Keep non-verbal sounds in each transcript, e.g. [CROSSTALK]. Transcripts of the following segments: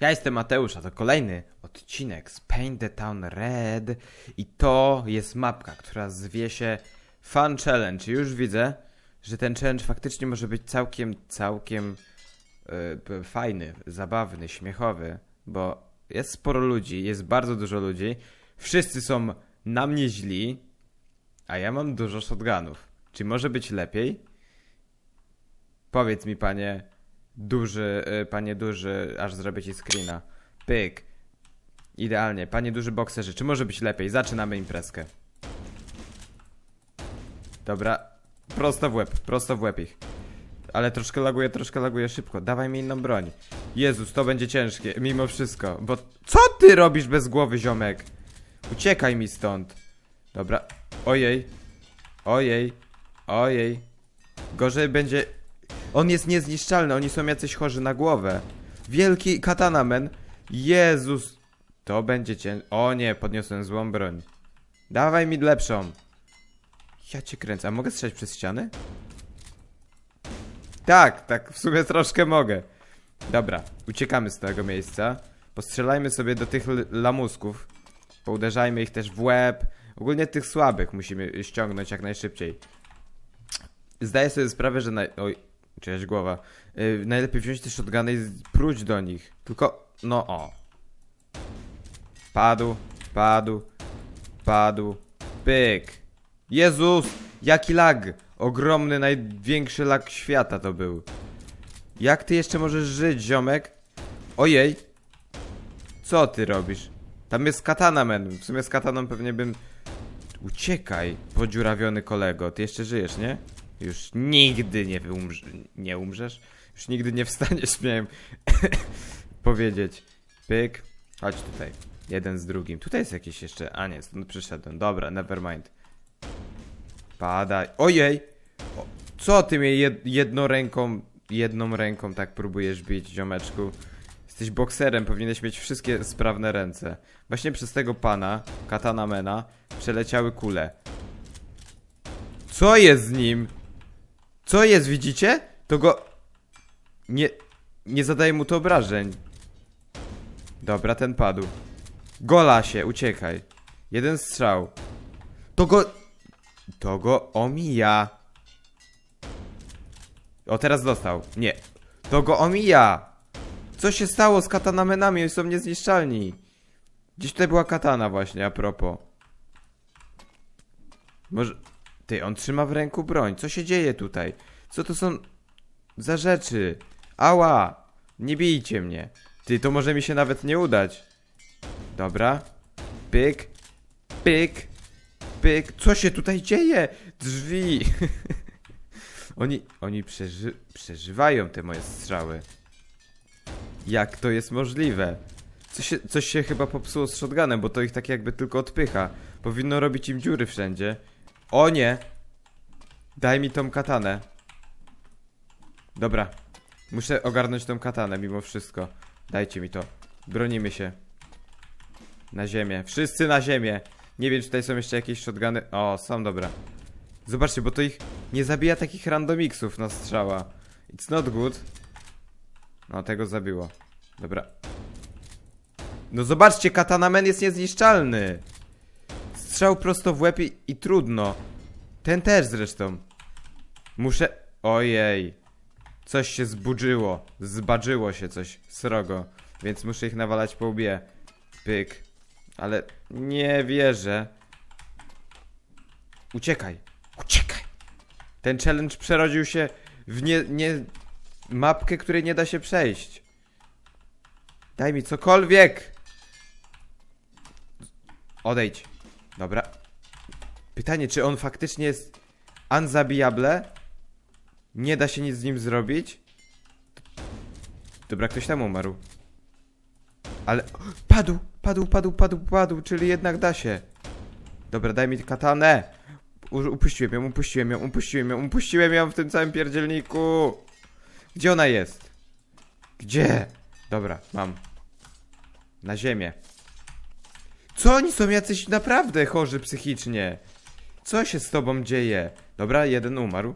Ja jestem Mateusz, a to kolejny odcinek z Paint the Town Red i to jest mapka, która zwie się Fun Challenge. Już widzę, że ten challenge faktycznie może być całkiem, całkiem p- fajny, zabawny, śmiechowy, bo jest sporo ludzi, jest bardzo dużo ludzi, wszyscy są na mnie źli, a ja mam dużo shotgunów. Czy może być lepiej? Powiedz mi, panie duży, y, panie duży, aż zrobię ci screena. Pyk. Idealnie. Panie duży bokserze, czy może być lepiej? Zaczynamy imprezkę. Dobra. Prosto w łeb, prosto w łeb ich. Ale troszkę laguje, troszkę laguje szybko. Dawaj mi inną broń. Jezus, to będzie ciężkie, mimo wszystko. Bo co ty robisz bez głowy, ziomek? Uciekaj mi stąd. Dobra. Ojej. Ojej. Ojej. Gorzej będzie. On jest niezniszczalny, oni są jacyś chorzy na głowę. Wielki katana man. Jezus. To będzie cię. O nie, podniosłem złą broń. Dawaj mi lepszą. Ja cię kręcę. A mogę strzelać przez ściany? Tak, tak, w sumie troszkę mogę. Dobra, uciekamy z tego miejsca. Postrzelajmy sobie do tych lamusków. Pouderzajmy ich też w łeb. Ogólnie tych słabych musimy ściągnąć jak najszybciej. Zdaję sobie sprawę, że naj... Oj, czyjaś głowa. Yy, najlepiej wziąć te shotguny i próć do nich. Tylko, no o. Padł, padł, padł. Pyk. Jezus, jaki lag. Ogromny, największy lag świata to był. Jak ty jeszcze możesz żyć, ziomek? Ojej. Co ty robisz? Tam jest katana, men. W sumie z kataną pewnie bym... Uciekaj, podziurawiony kolego. Ty jeszcze żyjesz, nie? Już nigdy nie umrz... nie umrzesz? Już nigdy nie wstaniesz, [LAUGHS] miałem powiedzieć. Pyk. Chodź tutaj. Jeden z drugim. Tutaj jest jakiś jeszcze... A nie, stąd przyszedłem. Dobra, never mind. Padaj. Ojej! O, co ty mnie jed jedną ręką... Jedną ręką tak próbujesz bić, ziomeczku? Jesteś bokserem, powinieneś mieć wszystkie sprawne ręce. Właśnie przez tego pana, Katana Mena, przeleciały kule. Co jest z nim? Co jest, widzicie? To go... Nie... Nie zadaje mu to obrażeń. Dobra, ten padł. Gola się, uciekaj. Jeden strzał. To go... To go omija. O, teraz dostał. Nie. To go omija. Co się stało z katanamenami? Oni są niezniszczalni. Gdzieś tutaj była katana właśnie, a propos. Może... Ty, on trzyma w ręku broń. Co się dzieje tutaj? Co to są za rzeczy? Ała! Nie bijcie mnie. Ty, to może mi się nawet nie udać. Dobra. Pyk. Pyk. Pyk. Co się tutaj dzieje? Drzwi. [LAUGHS] oni, oni przeży przeżywają te moje strzały. Jak to jest możliwe? Coś się, coś się chyba popsuło z shotgunem, bo to ich tak jakby tylko odpycha. Powinno robić im dziury wszędzie. O nie! Daj mi tą katanę. Dobra. Muszę ogarnąć tą katanę mimo wszystko. Dajcie mi to. Bronimy się. Na ziemię. Wszyscy na ziemię. Nie wiem, czy tutaj są jeszcze jakieś shotguny. O, są dobra. Zobaczcie, bo to ich nie zabija takich randomiksów na strzała. It's not good. No, tego zabiło. Dobra. No zobaczcie, Katana Man jest niezniszczalny. Strzał prosto w łeb i, i trudno. Ten też zresztą. Muszę... Ojej. Coś się zbudżyło. Zbadżyło się coś srogo. Więc muszę ich nawalać po łbie. Pyk. Ale nie wierzę. Uciekaj. Uciekaj. Ten challenge przerodził się w nie... nie mapkę, której nie da się przejść. Daj mi cokolwiek. Odejdź. Dobra. Pytanie, czy on faktycznie jest unzabijable? Nie da się nic z nim zrobić? Dobra, ktoś tam umarł. Ale... Padł! Padł, padł, padł, padł, czyli jednak da się. Dobra, daj mi katanę. U upuściłem ją, upuściłem ją, upuściłem ją, upuściłem ją w tym całym pierdzielniku. Gdzie ona jest? Gdzie? Dobra, mam. Na ziemię. Co oni są jacyś naprawdę chorzy psychicznie? Co się z tobą dzieje? Dobra, jeden umarł.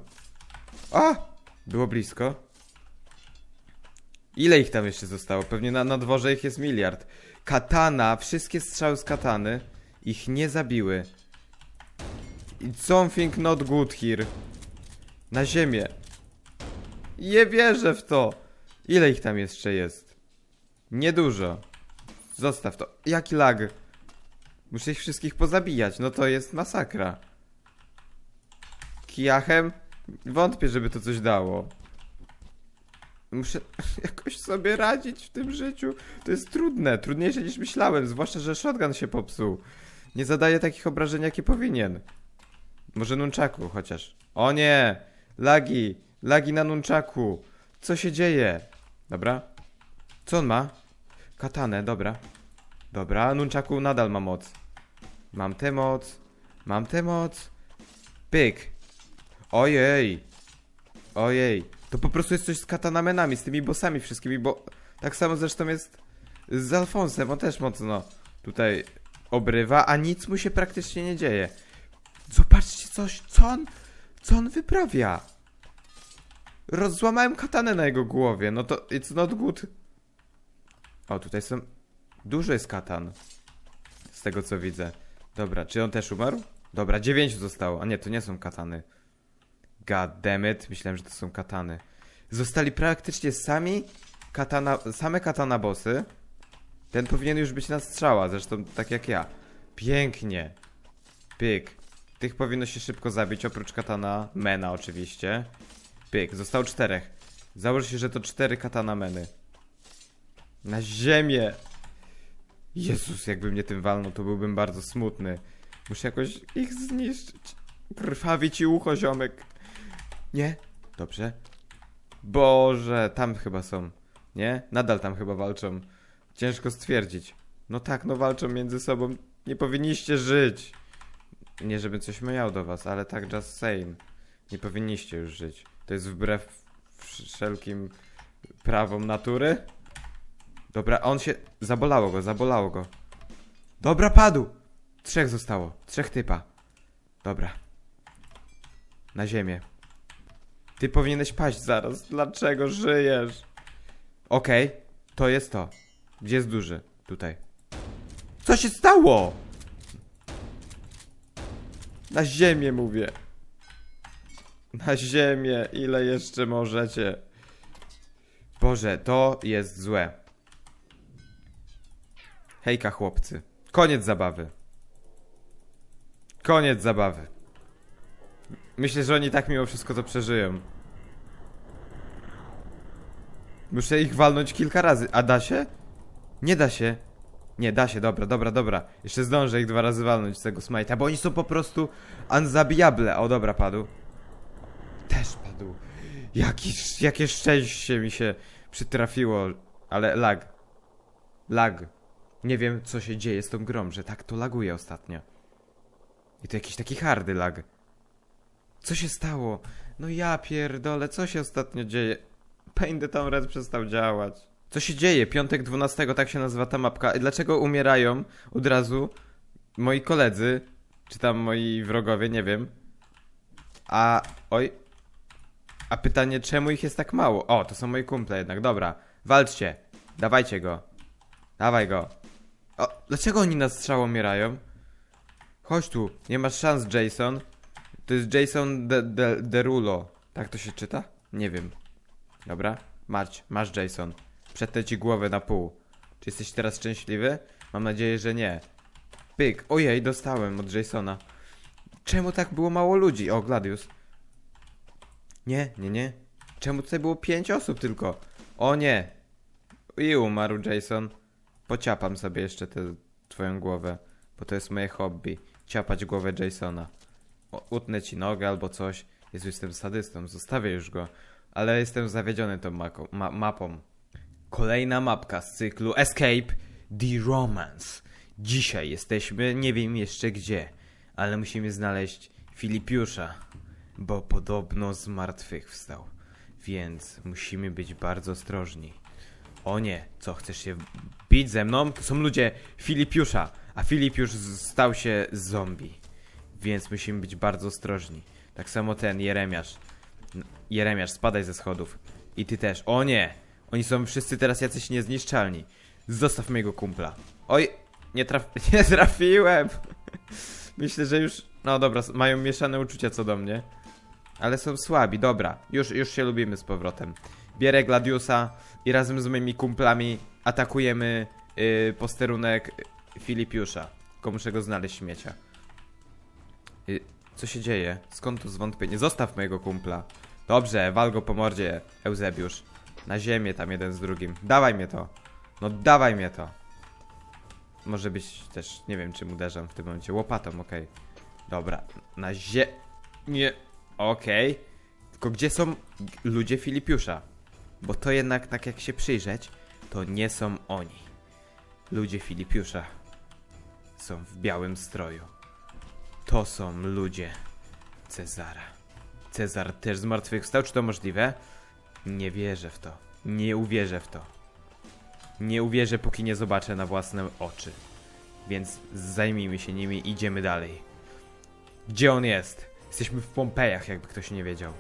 A! Było blisko. Ile ich tam jeszcze zostało? Pewnie na, na dworze ich jest miliard. Katana, wszystkie strzały z katany ich nie zabiły. Something not good here. Na ziemię. Nie wierzę w to. Ile ich tam jeszcze jest? Niedużo. Zostaw to. Jaki lag? Muszę ich wszystkich pozabijać. No to jest masakra. Kijachem? Wątpię, żeby to coś dało. Muszę [LAUGHS] jakoś sobie radzić w tym życiu. To jest trudne, trudniejsze niż myślałem, zwłaszcza, że shotgun się popsuł. Nie zadaje takich obrażeń, jakie powinien. Może nunchaku chociaż. O nie! Lagi! Lagi na nunchaku! Co się dzieje? Dobra. Co on ma? Katanę, dobra. Dobra, nunchaku nadal ma moc. Mam tę moc. Mam tę moc. Pyk. Ojej. Ojej. To po prostu jest coś z katanamenami, z tymi bossami wszystkimi, bo tak samo zresztą jest z Alfonsem, on też mocno tutaj obrywa, a nic mu się praktycznie nie dzieje. Zobaczcie coś, co on, co on wyprawia. Rozzłamałem katanę na jego głowie, no to it's not good. O, tutaj są, dużo jest katan. Z tego co widzę. Dobra, czy on też umarł? Dobra, dziewięciu zostało, a nie, to nie są katany. God myślałem, że to są katany. Zostali praktycznie sami katana, same katana bossy. Ten powinien już być na strzała, zresztą tak jak ja. Pięknie. Pyk. Tych powinno się szybko zabić, oprócz katana mena oczywiście. Pyk, zostało czterech. Założę się, że to cztery katana meny. Na ziemię. Jezus, jakby mnie tym walnął, to byłbym bardzo smutny. Muszę jakoś ich zniszczyć. Krwawi ci ucho, ziomek. Nie? Dobrze. Boże, tam chyba są. Nie? Nadal tam chyba walczą. Ciężko stwierdzić. No tak, no walczą między sobą. Nie powinniście żyć. Nie, żebym coś miał do was, ale tak just saying. Nie powinniście już żyć. To jest wbrew wszelkim prawom natury. Dobra, on się... Zabolało go, zabolało go. Dobra, padł! Trzech zostało. Trzech typa. Dobra. Na ziemię. Ty powinieneś paść zaraz. Dlaczego żyjesz? Okej, to jest to. Gdzie jest duży? Tutaj. Co się stało? Na ziemię mówię. Na ziemię. Ile jeszcze możecie? Boże, to jest złe. Hejka chłopcy. Koniec zabawy. Koniec zabawy. Myślę, że oni tak mimo wszystko to przeżyją. Muszę ich walnąć kilka razy. A da się? Nie da się. Nie, da się, dobra, dobra, dobra. Jeszcze zdążę ich dwa razy walnąć z tego smite'a, bo oni są po prostu unzabijable. O, dobra, padł. Też padł. Jaki, jakie szczęście mi się przytrafiło. Ale lag. Lag. Nie wiem, co się dzieje z tą grą, że tak to laguje ostatnio. I to jakiś taki hardy lag. Co się stało? No ja pierdolę, co się ostatnio dzieje? Paint the Town Red przestał działać. Co się dzieje? Piątek 12, tak się nazywa ta mapka. I Dlaczego umierają od razu moi koledzy, czy tam moi wrogowie, nie wiem. A, oj. A pytanie, czemu ich jest tak mało? O, to są moi kumple jednak, dobra. Walczcie. Dawajcie go. Dawaj go. O, dlaczego oni na strzał umierają? Chodź tu, nie masz szans, Jason. To jest Jason De De Derulo. Tak to się czyta? Nie wiem. Dobra, masz, masz Jason. Przetnę ci głowę na pół. Czy jesteś teraz szczęśliwy? Mam nadzieję, że nie. Pyk, ojej, dostałem od Jasona. Czemu tak było mało ludzi? O, Gladius. Nie, nie, nie. Czemu tutaj było pięć osób tylko? O nie. I umarł Jason. Pociapam sobie jeszcze tę twoją głowę, bo to jest moje hobby. Ciapać głowę Jasona. Utnę ci nogę albo coś. Jezu, jestem sadystą, zostawię już go. Ale jestem zawiedziony tą ma- mapą. Kolejna mapka z cyklu Escape The Romance. Dzisiaj jesteśmy, nie wiem jeszcze gdzie, ale musimy znaleźć Filipiusza, bo podobno z martwych wstał. Więc musimy być bardzo ostrożni. O nie, co, chcesz się bić ze mną? To są ludzie Filipiusza, a Filipiusz stał się zombie. Więc musimy być bardzo ostrożni. Tak samo ten Jeremiasz. Jeremiasz, spadaj ze schodów. I ty też. O nie! Oni są wszyscy teraz jacyś niezniszczalni. Zostaw mojego kumpla. Oj, nie, traf [LAUGHS] nie trafiłem. [LAUGHS] Myślę, że już... No dobra, mają mieszane uczucia co do mnie. Ale są słabi, dobra. Już, już się lubimy z powrotem. Bierę Gladiusa i razem z moimi kumplami atakujemy yy, posterunek Filipiusza. Tylko muszę go znaleźć śmiecia. Y, co się dzieje? Skąd tu zwątpienie? Zostaw mojego kumpla. Dobrze, wal go po mordzie, Eusebiusz. Na ziemię tam jeden z drugim. Dawaj mnie to. No dawaj mnie to. Może być też, nie wiem czym uderzam w tym momencie. Łopatą, okej. Dobra, na zie... Nie... Okej. Tylko gdzie są ludzie Filipiusza? Bo to jednak, tak jak się przyjrzeć, to nie są oni. Ludzie Filipiusza są w białym stroju. To są ludzie Cezara. Cezar też zmartwychwstał? Czy to możliwe? Nie wierzę w to. Nie uwierzę w to. Nie uwierzę, póki nie zobaczę na własne oczy. Więc zajmijmy się nimi i idziemy dalej. Gdzie on jest? Jesteśmy w Pompejach, jakby ktoś nie wiedział.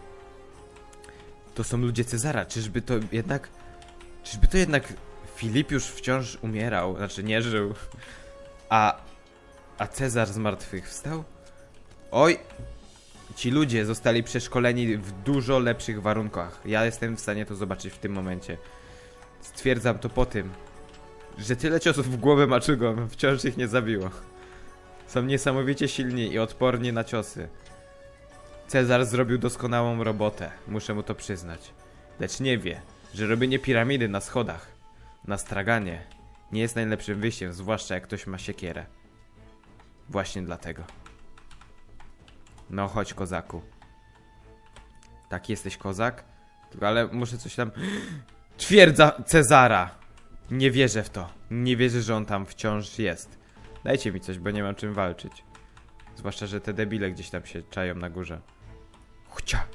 To są ludzie Cezara. Czyżby to jednak. Czyżby to jednak Filip już wciąż umierał? Znaczy nie żył. A. A Cezar zmartwychwstał? Oj! Ci ludzie zostali przeszkoleni w dużo lepszych warunkach. Ja jestem w stanie to zobaczyć w tym momencie. Stwierdzam to po tym, że tyle ciosów w głowę maczugą wciąż ich nie zabiło. Są niesamowicie silni i odporni na ciosy. Cezar zrobił doskonałą robotę, muszę mu to przyznać. Lecz nie wie, że robienie piramidy na schodach, na straganie, nie jest najlepszym wyjściem, zwłaszcza jak ktoś ma siekierę. Właśnie dlatego. No chodź, kozaku. Tak, jesteś kozak? Tylko, ale muszę coś tam... Twierdza Cezara! Nie wierzę w to. Nie wierzę, że on tam wciąż jest. Dajcie mi coś, bo nie mam czym walczyć. Zwłaszcza, że te debile gdzieś tam się czają na górze. Chcia!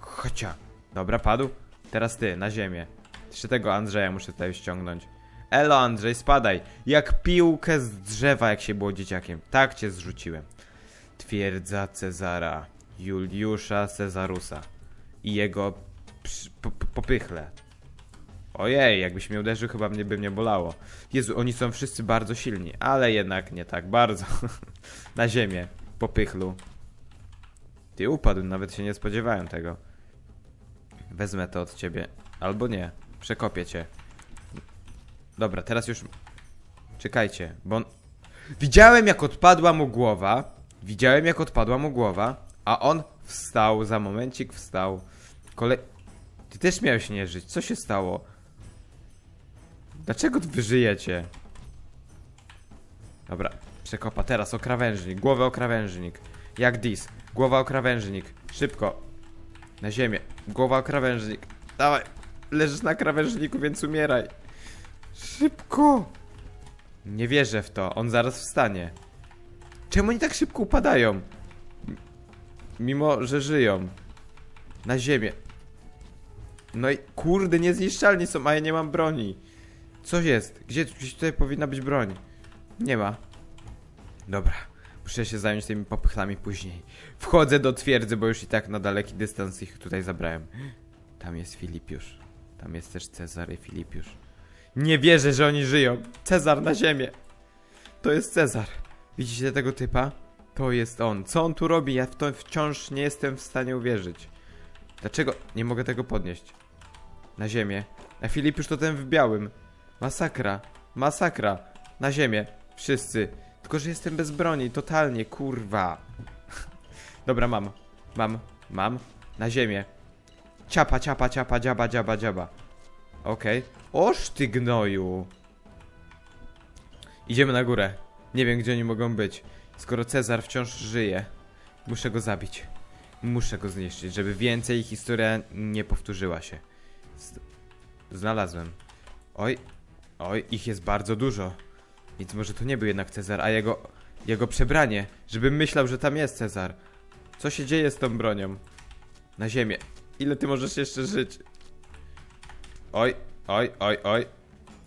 Chcia! Dobra, padł? Teraz ty, na ziemię. Jeszcze tego Andrzeja muszę tutaj ściągnąć. Elo, Andrzej, spadaj! Jak piłkę z drzewa, jak się było dzieciakiem. Tak cię zrzuciłem. Twierdza Cezara, Juliusza Cezarusa i jego popychle. Ojej, jakbyś mnie uderzył, chyba mnie by mnie bolało. Jezu, oni są wszyscy bardzo silni, ale jednak nie tak bardzo. [LAUGHS] Na ziemię, popychlu. Ty upadł, nawet się nie spodziewałem tego. Wezmę to od ciebie. Albo nie, przekopię cię. Dobra, teraz już... Czekajcie, bo. Widziałem jak odpadła mu głowa. Widziałem jak odpadła mu głowa. A on wstał, za momencik wstał. Kolej... Ty też miałeś nie żyć. Co się stało? Dlaczego wy żyjecie? Dobra, przekopa. Teraz o krawężnik. Głowę o krawężnik. Jak dis. Głowa o krawężnik. Szybko. Na ziemię. Głowa o krawężnik. Dawaj. Leżysz na krawężniku, więc umieraj. Szybko. Nie wierzę w to. On zaraz wstanie. Czemu oni tak szybko upadają? Mimo, że żyją. Na ziemię. No i kurde, niezniszczalni są, a ja nie mam broni. Co jest? Gdzie gdzieś tutaj powinna być broń? Nie ma. Dobra, muszę się zająć tymi popychlami później. Wchodzę do twierdzy, bo już i tak na daleki dystans ich tutaj zabrałem. Tam jest Filipiusz. Tam jest też Cezar i Filipiusz. Nie wierzę, że oni żyją. Cezar na ziemię. To jest Cezar. Widzicie tego typa? To jest on. Co on tu robi? Ja w to wciąż nie jestem w stanie uwierzyć. Dlaczego nie mogę tego podnieść? Na ziemię. A Filip już to ten w białym. Masakra. Masakra. Na ziemię. Wszyscy. Tylko, że jestem bez broni. Totalnie, kurwa. Dobra, mam. Mam. Mam. Na ziemię. Ciapa, ciapa, ciapa, dziaba, dziaba, dziaba. Okej. Oż ty gnoju. Idziemy na górę. Nie wiem, gdzie oni mogą być. Skoro Cezar wciąż żyje, muszę go zabić. Muszę go zniszczyć, żeby więcej historia nie powtórzyła się. Z- Znalazłem. Oj, oj, ich jest bardzo dużo. Więc może to nie był jednak Cezar, a jego, jego przebranie, żebym myślał, że tam jest Cezar. Co się dzieje z tą bronią? Na ziemię. Ile ty możesz jeszcze żyć? Oj, oj, oj, oj.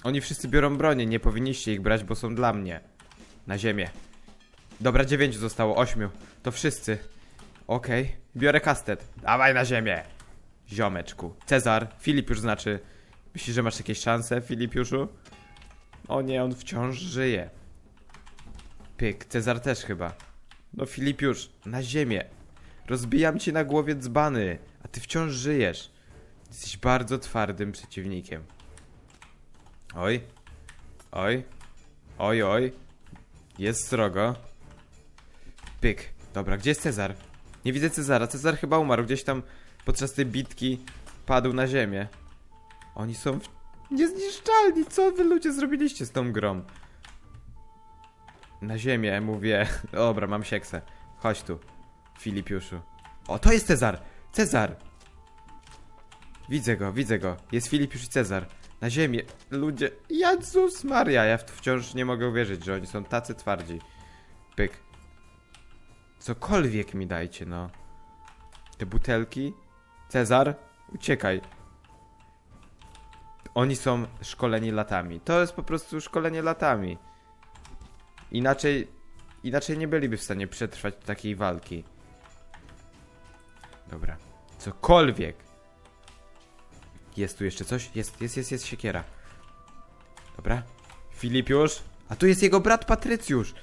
Oni wszyscy biorą bronię, nie powinniście ich brać, bo są dla mnie. Na ziemię. Dobra, dziewięciu zostało, ośmiu. To wszyscy. Okej, biorę kastet. Dawaj na ziemię. Ziomeczku. Cezar, Filip już znaczy. Myślisz, że masz jakieś szanse, Filipiuszu? O nie, on wciąż żyje. Pyk, Cezar też chyba. No Filipiusz, na ziemię. Rozbijam ci na głowie dzbany, a ty wciąż żyjesz. Jesteś bardzo twardym przeciwnikiem. Oj. Oj. Oj, oj. Jest srogo. Pyk. Dobra, gdzie jest Cezar? Nie widzę Cezara. Cezar chyba umarł. Gdzieś tam podczas tej bitki padł na ziemię. Oni są w... niezniszczalni. Co wy ludzie zrobiliście z tą grą? Na ziemię mówię. [LAUGHS] Dobra, mam sieksę. Chodź tu, Filipiuszu. O, to jest Cezar! Cezar! Widzę go, widzę go. Jest Filipiusz i Cezar. Na ziemię. Ludzie. Jezus Maria, ja wciąż nie mogę uwierzyć, że oni są tacy twardzi. Pyk. Cokolwiek mi dajcie, no. Te butelki. Cezar, uciekaj. Oni są szkoleni latami. To jest po prostu szkolenie latami. Inaczej, inaczej nie byliby w stanie przetrwać takiej walki. Dobra. Cokolwiek. Jest tu jeszcze coś? Jest, jest, jest, jest siekiera. Dobra. Filipiusz. A tu jest jego brat Patrycjusz.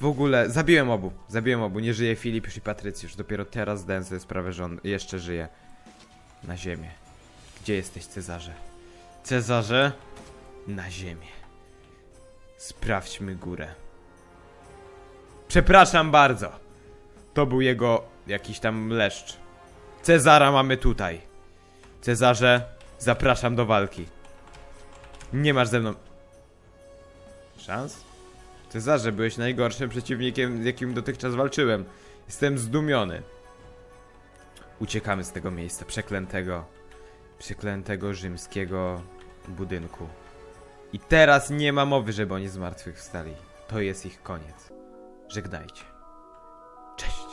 W ogóle, zabiłem obu. Zabiłem obu. Nie żyje Filipiusz i Patrycjusz. Dopiero teraz zdałem sobie sprawę, że on jeszcze żyje. Na ziemię. Gdzie jesteś, Cezarze? Cezarze? Na ziemię. Sprawdźmy górę. Przepraszam bardzo. To był jego jakiś tam leszcz. Cezara mamy tutaj. Cezarze, zapraszam do walki. Nie masz ze mną. Szans? Cezarze, byłeś najgorszym przeciwnikiem, z jakim dotychczas walczyłem. Jestem zdumiony. Uciekamy z tego miejsca przeklętego, przeklętego rzymskiego budynku. I teraz nie ma mowy, żeby oni zmartwychwstali. To jest ich koniec. Żegnajcie. Cześć.